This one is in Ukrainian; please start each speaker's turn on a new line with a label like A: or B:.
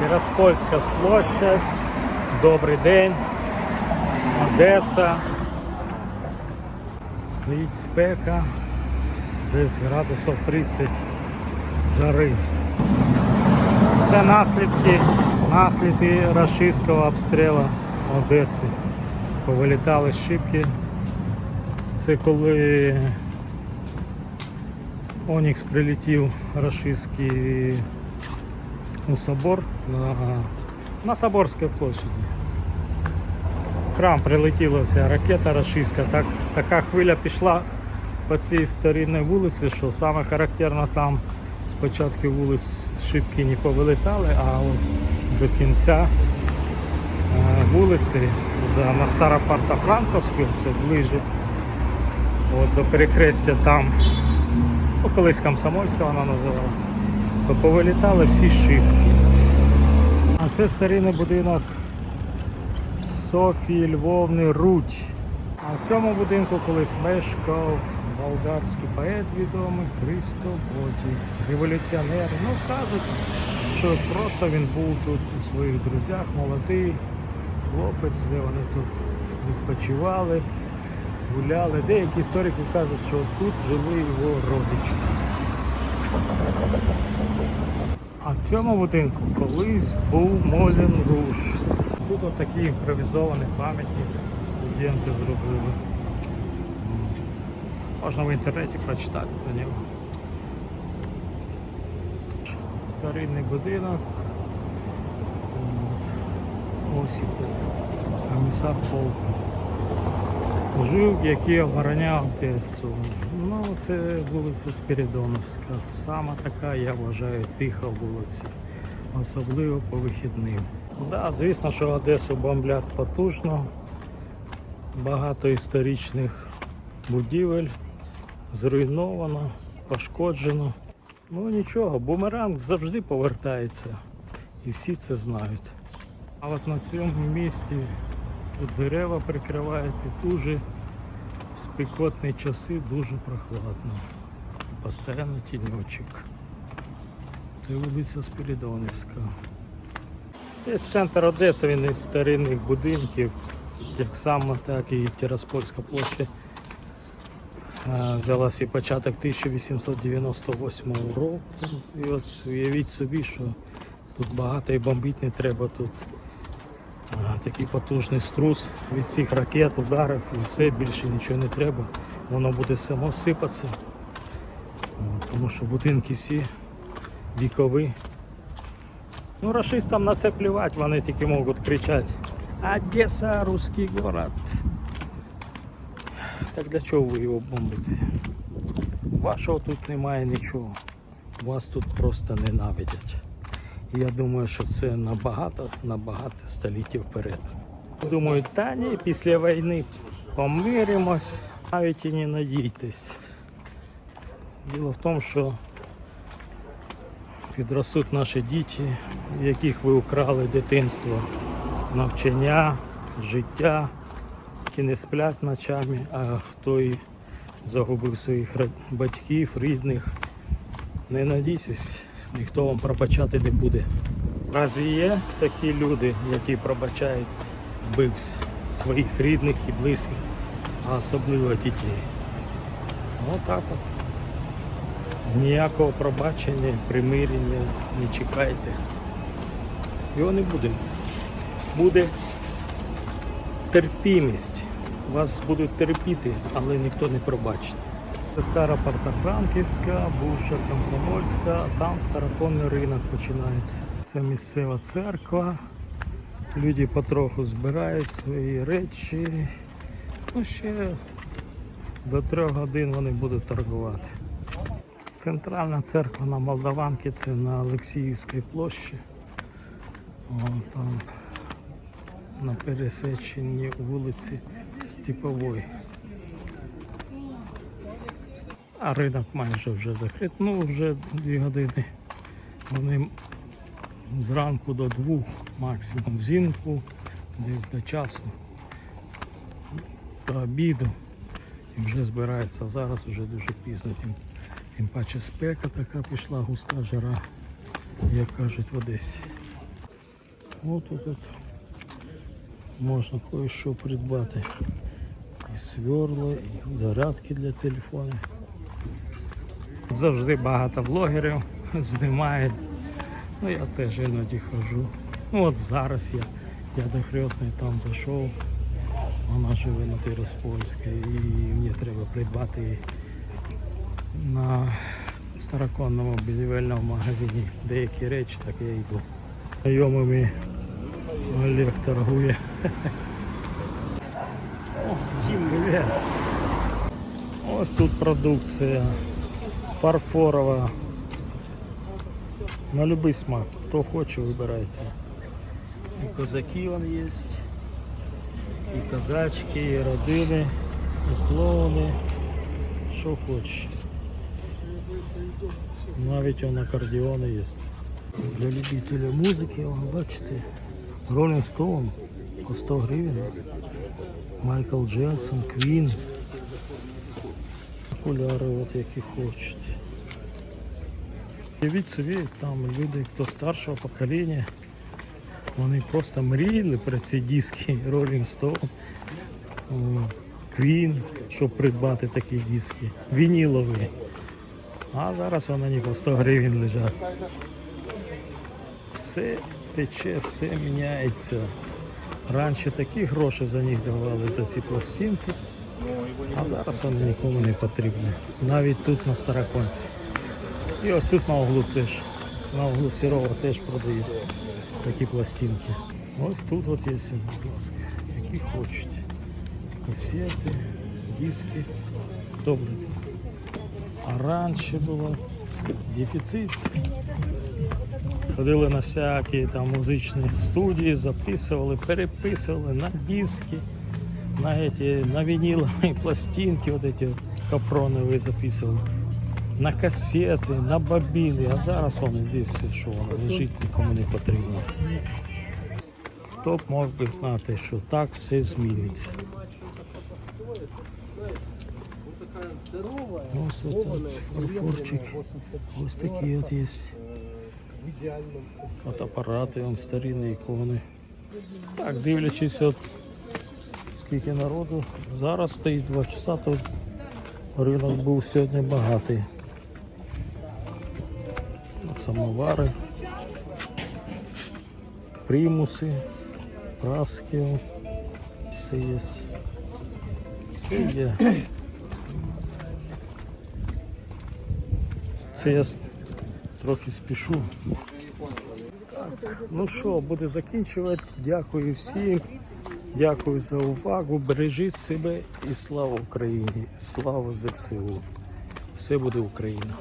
A: Тираспольська площадь. Добрий день. Одеса. Стоїть спека. Десь градусів 30 жари. Це наслідки, наслідки рашистського обстрілу Одеси. Повилітали шибки. Це коли Онікс прилетів рашистський у собор на, на Соборській площаді. В храм прилетіла ця ракета рашистська, так, така хвиля пішла по цій старинній вулиці, що саме характерно там спочатку вулиць шибки не повилітали, а от до кінця е, вулиці да, на Сарапарта Франковську, це ближче, от до перехрестя там, ну колись Комсомольська вона називалася, то повилітали всі шибки. А це старинний будинок Софії Львовни Рудь. А в цьому будинку колись мешкав болгарський поет відомий Христо Боті, революціонер. Ну кажуть, що просто він був тут у своїх друзях, молодий хлопець, де вони тут відпочивали, гуляли. Деякі історики кажуть, що тут жили його родичі. А в цьому будинку колись був Молін Руш. Тут отакий імпровізований пам'ятник студенти зробили. Можна в інтернеті прочитати про нього. Старинний будинок. Осіпов, комісар полку. Жив, який обороняв Одесу. Ну, це вулиця Спірідоновська. Сама така, я вважаю, тиха вулиця. Особливо по вихідним. Да, звісно, що Одесу бомблять потужно. Багато історичних будівель зруйновано, пошкоджено. Ну нічого, бумеранг завжди повертається. І всі це знають. А от на цьому місці тут дерева прикривають і дуже спекотні часи дуже прохладно. І постійно тіньочок. Це вулиця Спірідонівська. Є центр Одеси, він із старинних будинків, як саме, так і Тираспольська площа. Взяла свій початок 1898 року. І от уявіть собі, що тут багато і бомбити не треба. Тут такий потужний струс від цих ракет, ударів і все, більше нічого не треба. Воно буде само сипатися. Тому що будинки всі вікові. Ну, расистам на це плівати, вони тільки можуть кричати Одеса, русский город. Так для чого ви його бомбите? Вашого тут немає нічого. Вас тут просто ненавидять. Я думаю, що це набагато, набагато століттів вперед. Думаю, та ні, після війни помиримось, навіть і не надійтесь. Діло в тому, що підростуть наші діти, яких ви украли дитинство, навчання, життя, які не сплять ночами, а хто і загубив своїх батьків, рідних. Не надійтесь, ніхто вам пробачати не буде. Разві є такі люди, які пробачають вбивць своїх рідних і близьких, а особливо дітей? Отак от. Ніякого пробачення, примирення не чекайте. Його не буде. Буде терпімість. Вас будуть терпіти, але ніхто не пробачить. Це стара Портофранківська, бувша Комсомольська, а там староконний ринок починається. Це місцева церква. Люди потроху збирають свої речі. Ну, ще до трьох годин вони будуть торгувати. Центральна церква на Молдаванці це на Олексіївській площі. О, там на пересеченні вулиці Степової. А ринок майже вже закрит. Ну, вже дві години. Вони зранку до двох, максимум взимку, десь до часу, до обіду. І вже збирається зараз вже дуже пізно. Тим, тим паче спека така пішла, густа жара, як кажуть в Одесі. От тут от можна кое-що придбати. І сверла, і зарядки для телефону. Завжди багато блогерів знімають. Ну я теж іноді хожу. Ну от зараз я, я до хресної там зайшов. Вона живе на Тираспольській і мені треба придбати на староконному будівельному магазині деякі речі, так я йду. Знайомими Олег торгує. О. Ось тут продукція фарфорова. На любий смак. Хто хоче, вибирайте. І козаки вон є, і козачки, і родини, і клоуни. Що хочеш. Навіть он акордеони є. Для любителя музики, бачите, Rolling Stone по 100 гривень. Майкл Джексон, Квін. Окуляри, от які хочете. Уявіть собі, там люди, хто старшого покоління, вони просто мріяли про ці диски Rolling Stone, Queen, щоб придбати такі диски, вінілові. А зараз вони по 100 гривень лежать. Все тече, все міняється. Раніше такі гроші за них давали за ці пластинки, а зараз вони нікому не потрібні. Навіть тут на Староконці. І ось тут на углу теж. На углу Сірова теж продають такі пластинки. Ось тут от є, будь ласка, які хочете. Касети, диски. Добре. А раніше було дефіцит. Ходили на всякі там музичні студії, записували, переписували на диски, на, эти, на виниловые пластинки, вот эти капроновые записували, на касети, на бобіни, а зараз воно іде все, що воно лежить, нікому не потрібно. Хто б мог би знати, що так все зміниться. Ось от фарфорчик. Ось такі от є. Фотоапарати, вон старинні ікони. Так, дивлячись, от скільки народу. Зараз стоїть 2 часа, то ринок був сьогодні багатий. Самовари, примуси, праски. Все є. Все є. Це я трохи спішу. Ну що, буду закінчувати. Дякую всім. Дякую за увагу. Бережіть себе і слава Україні! Слава ЗСУ! Все буде Україна!